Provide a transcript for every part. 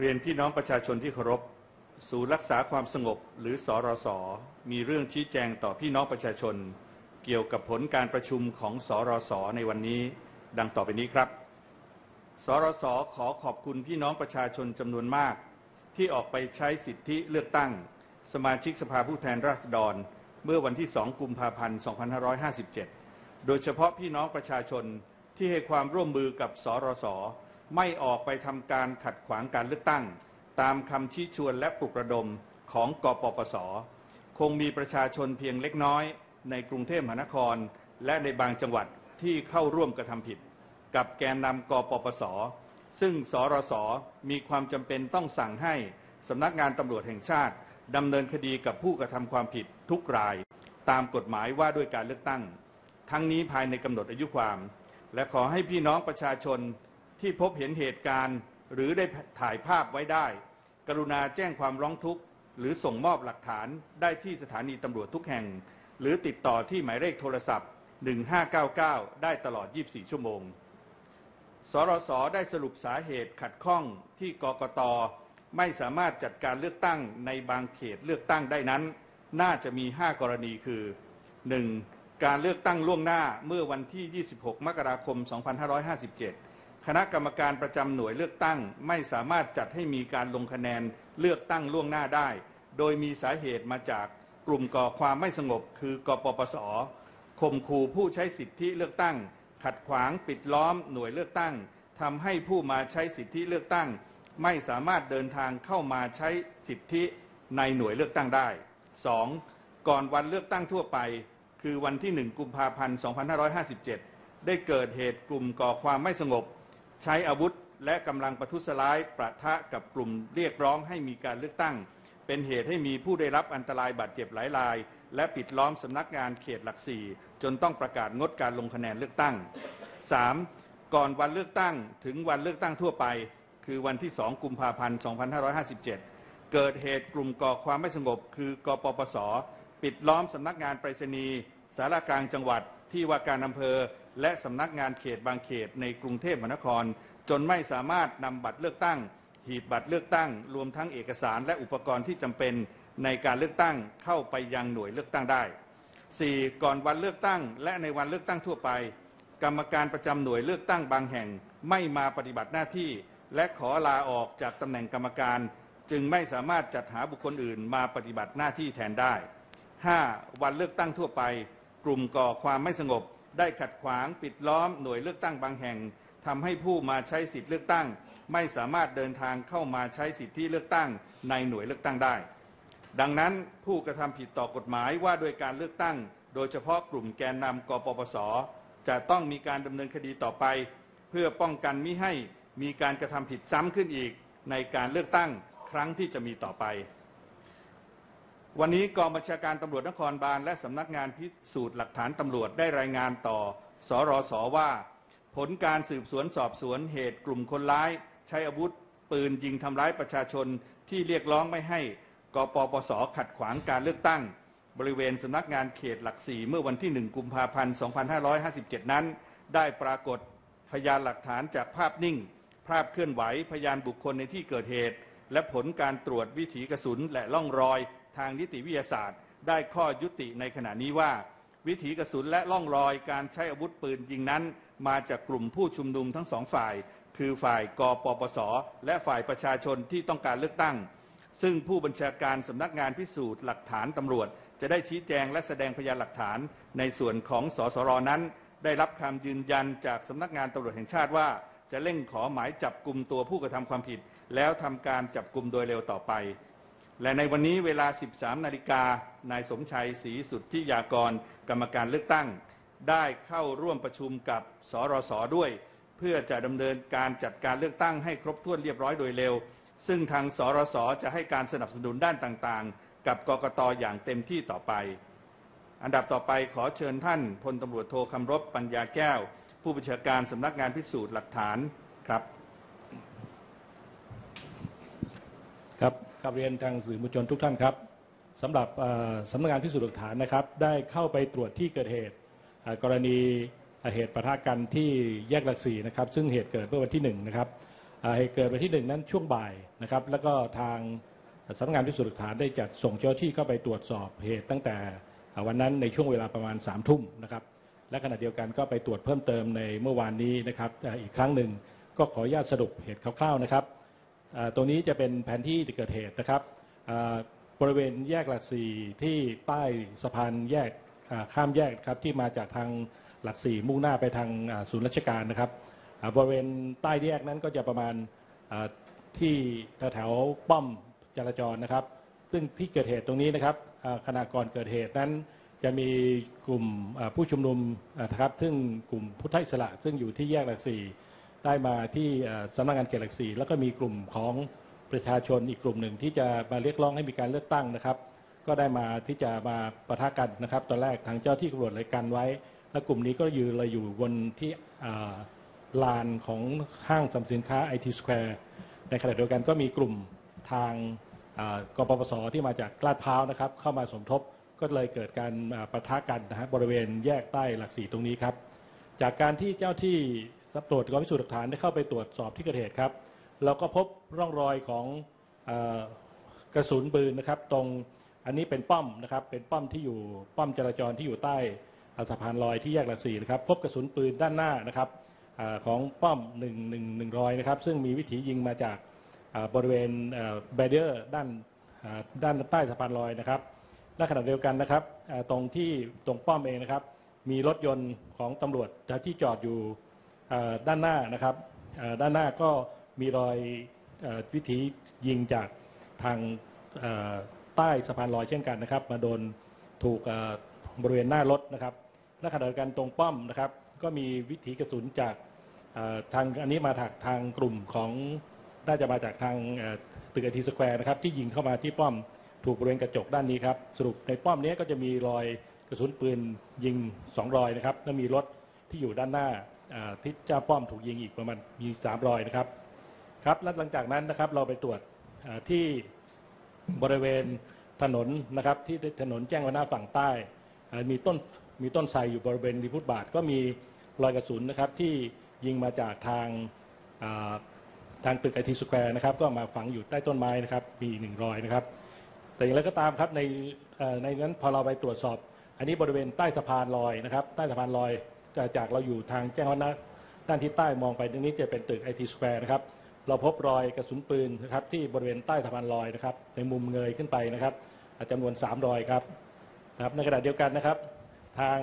เรียนพี่น้องประชาชนที่เคารพ ศูนย์รักษาความสงบหรือสอรส มีเรื่องชี้แจงต่อพี่น้องประชาชน เกี่ยวกับผลการประชุมของสอรส ในวันนี้ ดังต่อไปนี้ครับ สรส ขอขอบคุณพี่น้องประชาชนจำนวนมาก ที่ออกไปใช้สิทธิเลือกตั้ง สมาชิกสภาผู้แทนราษฎร เมื่อวันที่ 2 กุมภาพันธ์ 2557 โดยเฉพาะพี่น้องประชาชนที่ให้ความร่วมมือกับสรส ไม่ออกไปทำการขัดขวางการเลือกตั้ง ตามคำชี้ชวนและปลุกระดมของกปปส คงมีประชาชนเพียงเล็กน้อย ในกรุงเทพมหานคร และในบางจังหวัดที่เข้าร่วมกระทำผิด กับแกนนำกปปส ซึ่งสรสมีความจำเป็นต้องสั่งให้สำนักงานตำรวจแห่งชาติดำเนินคดีกับผู้กระทำความผิดทุกราย ตามกฎหมายว่าด้วยการเลือกตั้ง ทั้งนี้ภายในกำหนดอายุความ และขอให้พี่น้องประชาชน ที่พบเห็นเหตุการณ์ หรือได้ถ่ายภาพไว้ได้ กรุณาแจ้งความร้องทุกข์ หรือส่งมอบหลักฐานได้ที่สถานีตำรวจทุกแห่ง หรือติดต่อที่หมายเลขโทรศัพท์ 1599 ได้ตลอด 24 ชั่วโมง สรสได้สรุปสาเหตุขัดข้องที่กกตไม่สามารถจัดการเลือกตั้งในบางเขตเลือกตั้งได้นั้น น่าจะมี 5 กรณีคือ 1. การเลือกตั้งล่วงหน้าเมื่อวันที่ 26 มกราคม 2557 คณะกรรมการประจำหน่วยเลือกตั้ง ไม่สามารถจัดให้มีการลงคะแนนเลือกตั้งล่วงหน้าได้ โดยมีสาเหตุมาจากกลุ่มก่อความไม่สงบ คือกปปสข่มขู่ผู้ใช้สิทธิเลือกตั้ง ขัดขวางปิดล้อมหน่วยเลือกตั้งทำให้ผู้มาใช้สิทธิเลือกตั้ง ไม่สามารถเดินทางเข้ามาใช้สิทธิในหน่วยเลือกตั้งได้ 2. ก่อนวันเลือกตั้งทั่วไป คือวันที่ 1 กุมภาพันธ์ 2557 ได้เกิดเหตุกลุ่มก่อความไม่สงบ ใช้อาวุธและกำลังประทุษร้ายประทะกับกลุ่มเรียกร้องให้มีการเลือกตั้ง เป็นเหตุให้มีผู้ได้รับอันตรายบาดเจ็บหลายราย และปิดล้อมสำนักงานเขตหลักสี่จนต้องประกาศงดการลงคะแนนเลือกตั้ง 3. ก่อนวันเลือกตั้งถึงวันเลือกตั้งทั่วไป คือวันที่ 2 กุมภาพันธ์ 2557 เกิดเหตุกลุ่มก่อความไม่สงบ คือกปปส ปิดล้อมสำนักงานไปรษณีย์สารกลางจังหวัดที่ว่าการอำเภอ และสำนักงานเขตบางเขตในกรุงเทพมหานคร จนไม่สามารถนำบัตรเลือกตั้ง หีบบัตรเลือกตั้ง รวมทั้งเอกสารและอุปกรณ์ที่จำเป็นในการเลือกตั้งเข้าไปยังหน่วยเลือกตั้งได้ 4. ก่อนวันเลือกตั้ง และในวันเลือกตั้งทั่วไป กรรมการประจำหน่วยเลือกตั้งบางแห่งไม่มาปฏิบัติหน้าที่ และขอลาออกจากตำแหน่งกรรมการ จึงไม่สามารถจัดหาบุคคลอื่นมาปฏิบัติหน้าที่แทนได้ 5. วันเลือกตั้งทั่วไป กลุ่มก่อความไม่สงบ ได้ขัดขวางปิดล้อมหน่วยเลือกตั้งบางแห่งทำให้ผู้มาใช้สิทธิเลือกตั้ง ไม่สามารถเดินทางเข้ามาใช้สิทธิเลือกตั้ง ในหน่วยเลือกตั้งได้ ดังนั้นผู้กระทำผิดต่อกฎหมายว่าโดยการเลือกตั้ง โดยเฉพาะกลุ่มแกนนำกปปส จะต้องมีการดำเนินคดีต่อไป เพื่อป้องกันมิให้มีการกระทำผิดซ้ำขึ้นอีก ในการเลือกตั้งครั้งที่จะมีต่อไป วันนี้กองบัญชาการตำรวจนครบาลและสำนักงานพิสูจน์หลักฐานตำรวจได้รายงานต่อสรสว่า ผลการสืบสวนสอบสวนเหตุกลุ่มคนร้าย ใช้อาวุธ ปืนยิงทำร้ายประชาชนที่เรียกร้องไม่ให้กปปสขัดขวางการเลือกตั้ง บริเวณสำนักงานเขตหลักสี่เมื่อวันที่ 1 กุมภาพันธ์ 2557 นั้น ได้ปรากฏพยานหลักฐานจากภาพนิ่ง ภาพเคลื่อนไหวพยานบุคคลในที่เกิดเหตุ และผลการตรวจวิถีกระสุนและล่องรอย ทางนิติวิทยาศาสตร์ ได้ข้อยุติในขณะนี้ว่า วิถีกระสุนและล่องรอยการใช้อาวุธปืนยิงนั้น มาจากกลุ่มผู้ชุมนุมทั้งสองฝ่าย คือฝ่ายกปปส และฝ่ายประชาชนที่ต้องการเลือกตั้ง ซึ่งผู้บัญชาการสำนักงานพิสูจน์หลักฐานตำรวจ จะได้ชี้แจงและแสดงพยานหลักฐาน ในส่วนของสสรนั้น ได้รับคำยืนยันจากสำนักงานตำรวจแห่งชาติว่าจะเร่งขอหมายจับกลุ่มตัวผู้กระทำความผิด แล้วทำการจับกลุ่มโดยเร็วต่อไป และในวันนี้เวลา 13 นาฬิกา นายสมชัยศรีสุทธิยากร กรรมการเลือกตั้ง ได้เข้าร่วมประชุมกับสรสด้วย เพื่อจะดำเนินการจัดการเลือกตั้งให้ครบถ้วนเรียบร้อยโดยเร็ว ซึ่งทางสรสจะให้การสนับสนุนด้านต่างๆ กับกกตอย่างเต็มที่ต่อไป อันดับต่อไปขอเชิญท่านพลตำรวจโทคำรบปัญญาแก้ว ผู้บัญชาการสำนักงานพิสูจน์หลักฐานครับครับ กับเรียนทางสื่อมวลชนทุกท่านครับสำหรับสำนักงานพิสูจน์หลักฐานนะครับ ได้เข้าไปตรวจที่เกิดเหตุกรณีเหตุประทะกันที่แยกหลักสี่นะครับ ซึ่งเหตุเกิดเมื่อวันที่หนึ่งนะครับเหตุเกิดวันที่หนึ่งนั้นช่วงบ่ายนะครับ แล้วก็ทางสำนักงานพิสูจน์หลักฐานได้จัดส่งเจ้าหน้าที่เข้าไปตรวจสอบเหตุตั้งแต่วันนั้นในช่วงเวลาประมาณ3ามทุ่มนะครับ และขณะเดียวกันก็ไปตรวจเพิ่มเติมในเมื่อวานนี้นะครับอีกครั้งหนึ่งก็ขออนุญาตสรุปเหตุคร่าวๆนะครับ ตรงนี้จะเป็นแผนที่ที่เกิดเหตุนะครับบริเวณแยกหลักสี่ที่ใต้สะพานแยกข้ามแยกครับที่มาจากทางหลักสี่มุ่งหน้าไปทางศูนย์ราชการนะครับบริเวณใต้แยกนั้นก็จะประมาณที่แถวๆป้อมจราจรนะครับ ซึ่งที่เกิดเหตุตรงนี้นะครับขณะก่อนเกิดเหตุนั้นจะมีกลุ่มผู้ชุมนุมนะครับ ซึ่งกลุ่มพุทธอิสระ ซึ่งอยู่ที่แยกหลักสี่ ได้มาที่สำนักงานเขตหลักสี่แล้วก็มีกลุ่มของประชาชนอีกกลุ่มหนึ่งที่จะมาเรียกร้องให้มีการเลือกตั้งนะครับ ก็ได้มาที่จะมาปะทะกันนะครับ ตอนแรกทางเจ้าที่ตำรวจเลยกันไว้ และกลุ่มนี้ก็ยืนเลยอยู่บนที่ลานของห้างสรรพสินค้าไอทีสแควร์ในขณะเดียวกันก็มีกลุ่มทางกปปสที่มาจากลาดพร้าวนะครับ เข้ามาสมทบก็เลยเกิดการอ่าปะทะกันนะฮะบริเวณแยกใต้หลักสี่ตรงนี้ครับ จากการที่เจ้าที่ ตำรวจกองพิสูจน์หลักฐานได้เข้าไปตรวจสอบที่เกิดเหตุครับ เราก็พบร่องรอยของเออกระสุนปืนนะครับ ตรงอันนี้เป็นป้อมนะครับ เป็นป้อมที่อยู่ป้อมจราจรที่อยู่ใต้สะพานลอยที่แยกหลักสี่นะครับ พบกระสุนปืนด้านหน้านะครับอของป้อมหนึ่งหนึ่งหนึ่งรอยนะครับ ซึ่งมีวิถียิงมาจากบริเวณแบเดอร์ด้านด้านใต้สะพานลอยนะครับและขณะเดียวกันนะครับตรงที่ตรงป้อมเองนะครับ มีรถยนต์ของตำรวจที่จอดอยู่ ด้านหน้านะครับด้านหน้าก็มีรอยอวิถียิงจากทางใต้สะพานลอยเช่นกันนะครับ มาโดนถูกบริเวณหน้ารถนะครับและขณะเดียวกันตรงป้อมนะครับ ก็มีวิถีกระสุนจากทางอันนี้มาจากทางกลุ่มของน่าจะมาจากทางตึกไอทีสแควร์นะครับที่ยิงเข้ามาที่ป้อมถูกบริเวณกระจกด้านนี้ครับสรุปในป้อมนี้ก็จะมีรอยกระสุนปืนยิงสองรอยนะครับแล้วมีรถที่อยู่ด้านหน้า ที่เจ้าป้อมถูกยิงอีกประมาณมีสามรอยนะครับครับและหลังจากนั้นนะครับเราไปตรวจที่บริเวณถนนนะครับที่ถนนแจ้งวัฒนะฝั่งใต้มีต้นมีต้นไทรอยู่บริเวณริมพุทบาทก็มีรอยกระสุนนะครับที่ยิงมาจากทางทางตึกไอทีสแควร์นะครับก็มาฝังอยู่ใต้ต้นไม้นะครับมีหนึ่งรอยนะครับ แต่อย่างไรก็ตามครับในในนั้นพอเราไปตรวจสอบ อันนี้บริเวณใต้สะพานลอยนะครับ ใต้สะพานลอย จากจากเราอยู่ทางแจ้งวัฒนะด้านทิศใต้มองไปตรงนี้จะเป็นตึกไอทีสแควร์นะครับเราพบรอยกระสุนปืนนะครับที่บริเวณใต้สะพานลอยนะครับในมุมเงยขึ้นไปนะครับจำนวน 3 รอยครับนะครับในขณะเดียวกันนะครับ ทาง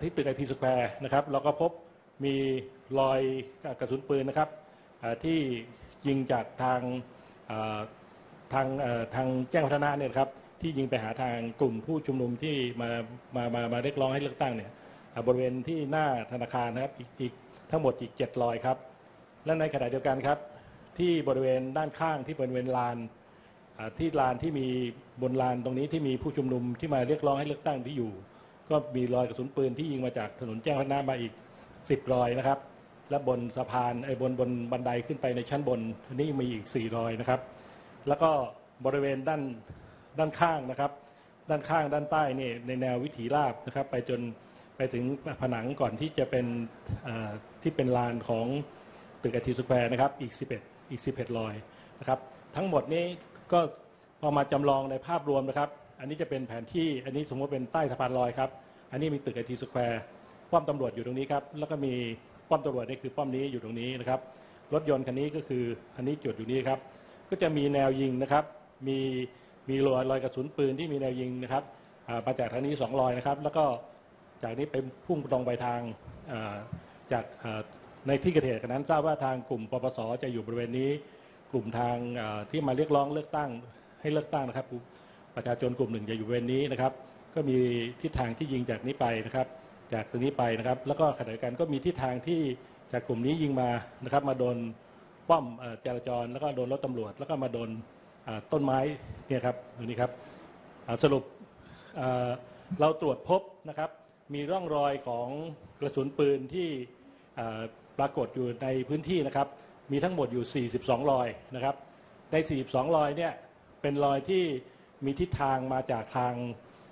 ที่ตึกไอทีสแควร์นะครับเราก็พบมีรอยกระสุนปืนนะครับที่ยิงจากทางทางทางแจ้งวัฒนะเนี่ยครับที่ยิงไปหาทางกลุ่มผู้ชุมนุมที่มามามามาเรียกร้องให้เลือกตั้งเนี่ย บริเวณที่หน้าธนาคารนะครับอีกอีกทั้งหมดอีก7รอยครับ และในขณะเดียวกันครับ ที่บริเวณด้านข้างที่บริเวณลานที่ลานที่มีบนลานตรงนี้ที่มีผู้ชุมนุมที่มาเรียกร้องให้เลือกตั้งที่อยู่ ก็มีรอยกระสุนปืนที่ยิงมาจากถนนแจ้งวัฒนะมาอีก 10รอยนะครับ และบนสะพานไอ้บนบนบันไดขึ้นไปในชั้นบนนนี้มีอีก4รอยนะครับ แล้วก็บริเวณด้านด้านข้างนะครับ ด้านข้างด้านใต้นี่ในแนววิถีราบนะครับ ไปจน ไปถึงผนังก่อนที่จะเป็นที่เป็นลานของตึกไอทีสแควร์นะครับอีก 11 อีก 11 รอยนะครับทั้งหมดนี้ก็พอมาจำลองในภาพรวมนะครับ อันนี้จะเป็นแผนที่อันนี้สมมติเป็นใต้สะพานลอยครับ อันนี้มีตึกไอทีสแควร์ป้อมตำรวจอยู่ตรงนี้ครับ แล้วก็มีป้อมตำรวจนี่คือป้อมนี้อยู่ตรงนี้นะครับ รถยนต์คันนี้ก็คืออันนี้จุดอยู่นี้ครับ ก็จะมีแนวยิงนะครับ มีมีรอยรอยกระสุนปืนที่มีแนวยิงนะครับมาจากทางนี้สองรอยนะครับ แล้วก็ จากนี้ไปพุ่งตรงไปทางาจากาในที่เกิดเหตุนั้นทราบว่าทางกลุ่มปปสจะอยู่บริเวณนี้ กลุ่มทางที่มาเรียกร้องเลือกตั้งให้เลือกตั้งนะครับ ประชาชนกลุ่มหนึ่งจะอยู่บริเวณนี้นะครับ ก็มีทิศทางที่ยิงจากนี้ไปนะครับ จากตรงนี้ไปนะครับ แล้วก็ขณะเดียวกันก็มีทิศทางที่จากกลุ่มนี้ยิงมานะครับ มาโดนป้อมจราจรแล้วก็โดนรถตำรวจ แล้วก็มาโดนต้นไม้เนี่ยครับตรงนี้ครับสรุปเราตรวจพบนะครับ มีร่องรอยของกระสุนปืนที่ปรากฏอยู่ในพื้นที่นะครับ มีทั้งหมดอยู่ 42 รอยนะครับ ใน 42 รอยเนี่ยเป็นรอยที่มีทิศทางมาจากทาง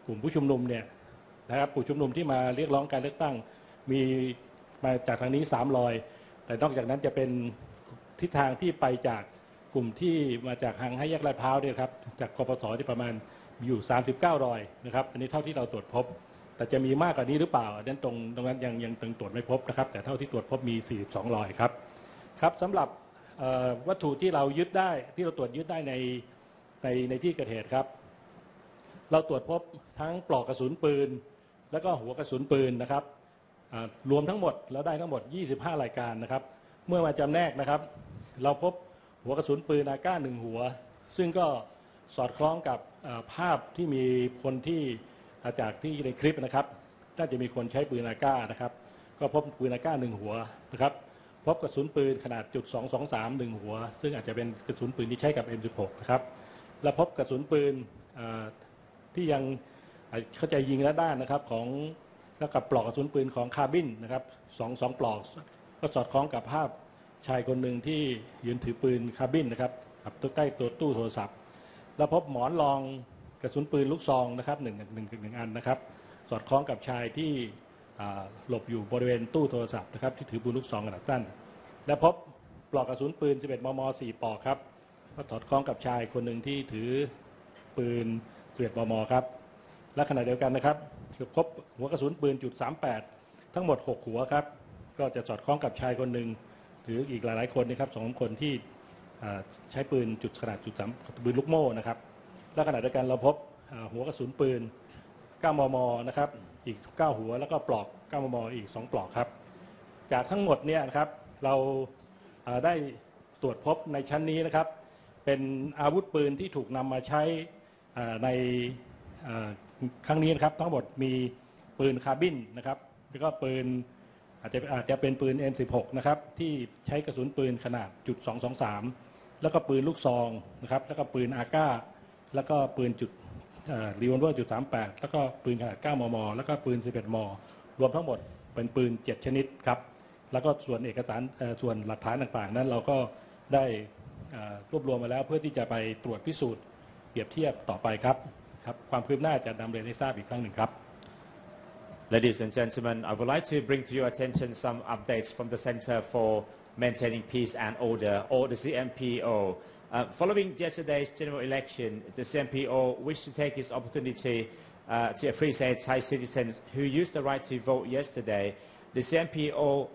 กลุ่มผู้ชุมนุมเนี่ยนะครับผู้ชุมนุมที่มาเรียกร้องการเลือกตั้ง มีมาจากทางนี้ 3 รอย แต่นอกจากนั้นจะเป็นทิศทางที่ไปจากกลุ่มที่มาจากทางให้แยกลาดพร้าวเนี่ยครับจากกปสที่ประมาณอยู่ 39 รอยนะครับ อันนี้เท่าที่เราตรวจพบ แต่จะมีมากกว่านี้หรือเปล่าอันนั้นตรงตรงนั้นยังยังตรวจไม่พบนะครับ แต่เท่าที่ตรวจพบมี 42รอยครับครับสำหรับวัตถุที่เรายึดได้ที่เราตรวจยึดได้ในในในที่เกิดเหตุครับ เราตรวจพบทั้งปลอกกระสุนปืน แล้วก็หัวกระสุนปืนนะครับรวมทั้งหมดแล้วได้ทั้งหมด 25 รายการนะครับ เมื่อมาจำแนกนะครับ เราพบหัวกระสุนปืนอาก้าหนึ่งหัว ซึ่งก็สอดคล้องกับภาพที่มีคนที่ จากที่ในคลิปนะครับน่าจะมีคนใช้ปืนอาก้านะครับ ก็พบปืนอาก้าหนึ่งหัวนะครับพบกระสุนปืนขนาดจุด223หนึ่งหัว ซึ่งอาจจะเป็นกระสุนปืนที่ใช้กับ M16 นะครับและพบกระสุนปืนที่ยังเข้าใจยิงและด้านนะครับของแล้วกับปลอกกระสุนปืนของคาร์บินนะครับสองสองปลอกก็สอดคล้องกับภาพชายคนหนึ่งที่ยืนถือปืนคาร์บินนะครับกับใกล้ตัวตู้โทรศัพท์ แล้วพบหมอนรอง กระสุนปืนลูกซองนะครับหนึ่งหนึ่งหนึ่งอันนะครับ สอดคล้องกับชายที่หลบอยู่บริเวณตู้โทรศัพท์นะครับที่ถือปืนลูกซองขนาดสั้น และพบปลอกกระสุนปืน 11 มม 4 ปลอกครับก็สอดคล้องกับชายคนหนึ่งที่ถือปืน 11 มม ครับ และขณะเดียวกันนะครับพบหัวกระสุนปืนจุด38 ทั้งหมด 6 หัวครับ ก็จะสอดคล้องกับชายคนหนึ่งหรืออีกหลายๆคนนะครับสองคนที่ใช้ปืนจุดขนาดจุดสามปืนลูกโม่นะครับ และขณะเดียวกันเราพบหัวกระสุนปืน 9 มม นะครับ อีก 9 หัว แล้วก็ปลอก 9 มม อีก 2 ปลอกครับ จากทั้งหมดเนี่ยนะครับ เราได้ตรวจพบในชั้นนี้นะครับ เป็นอาวุธปืนที่ถูกนำมาใช้ในครั้งนี้นะครับทั้งหมดมีปืนคาร์บินนะครับ แล้วก็ปืนอาจจะอาจจะเป็นปืน M16 นะครับที่ใช้กระสุนปืนขนาดจุด223 แล้วก็ปืนลูกซองนะครับ แล้วก็ปืนอาก้า แล้วก็ปืนจุดรีวอลเวอร์จุด38แล้วก็ปืนขนาด 9 มม แล้วก็ปืน 11มรวมทั้งหมดเป็นปืน 7 ชนิดครับ แล้วก็ส่วนเอกสารส่วนหลักฐานต่างๆ นั้นเราก็ได้รวบรวมมาแล้วเพื่อที่จะไปตรวจพิสูจน์เปรียบเทียบต่อไปครับครับ ความคืบหน้าจะนำเรียนให้ทราบอีกครั้งหนึ่งครับ Ladies and gentlemen, I would like to bring to your attention some updates from the Center for Maintaining Peace and Order, or the CMPO. Uh, following yesterday's general election, the CMPO wished to take this opportunity uh, to appreciate Thai citizens who used the right to vote yesterday. The CMPO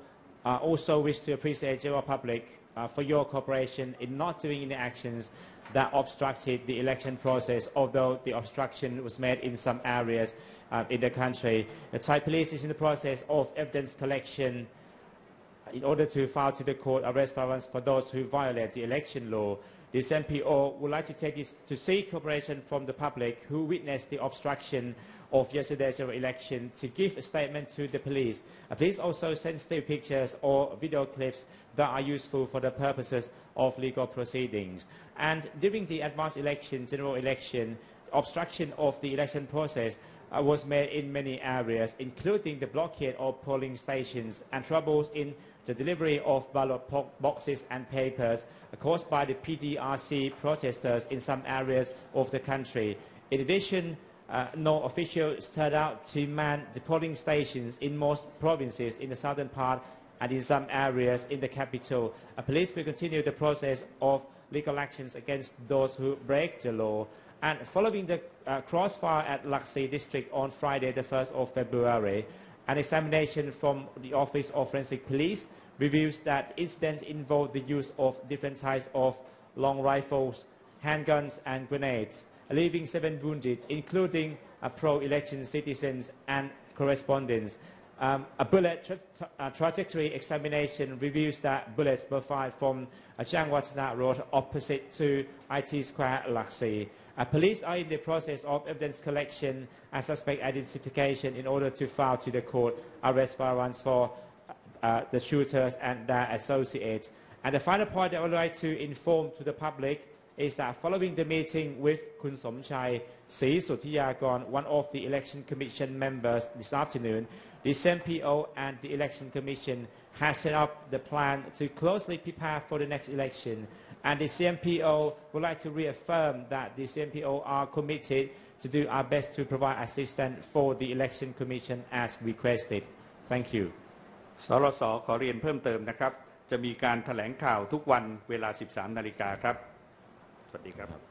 uh, also wish to appreciate the general public uh, for your cooperation in not doing any actions that obstructed the election process, although the obstruction was made in some areas uh, in the country. The Thai police is in the process of evidence collection in order to file to the court arrest warrants for those who violate the election law. The MPO would like to take this to seek cooperation from the public who witnessed the obstruction of yesterday's election to give a statement to the police. Uh, please also send still pictures or video clips that are useful for the purposes of legal proceedings. And during the advanced election, general election, obstruction of the election process was made in many areas, including the blockade of polling stations and troubles in the delivery of ballot boxes and papers uh, caused by the PDRC protesters in some areas of the country. In addition, uh, no officials turned out to man the polling stations in most provinces in the southern part and in some areas in the capital. Uh, police will continue the process of legal actions against those who break the law. And following the uh, crossfire at Laxi district on Friday, the 1st of February, an examination from the Office of Forensic Police reveals that incidents involved the use of different types of long rifles, handguns and grenades, leaving seven wounded, including uh, pro-election citizens and correspondents. Um, a bullet tra- tra- uh, trajectory examination reveals that bullets were fired from uh, Changwatana Road opposite to IT Square, Laxi. Uh, police are in the process of evidence collection and suspect identification in order to file to the court arrest warrants for uh, the shooters and their associates. And the final point I would like to inform to the public is that following the meeting with Kun Somchai Sri Suthiyagon, one of the election commission members this afternoon, the CMPO and the election commission has set up the plan to closely prepare for the next election. And the CMPO would like to reaffirm that the CMPO are committed to do our best to provide assistance for the Election Commission as requested. Thank you. สรสขอเรียนเพิ่มเติมนะครับ จะมีการถแถลงข่าวทุกวันเวลา 13 นาฬิกาครับ สวัสดีครับ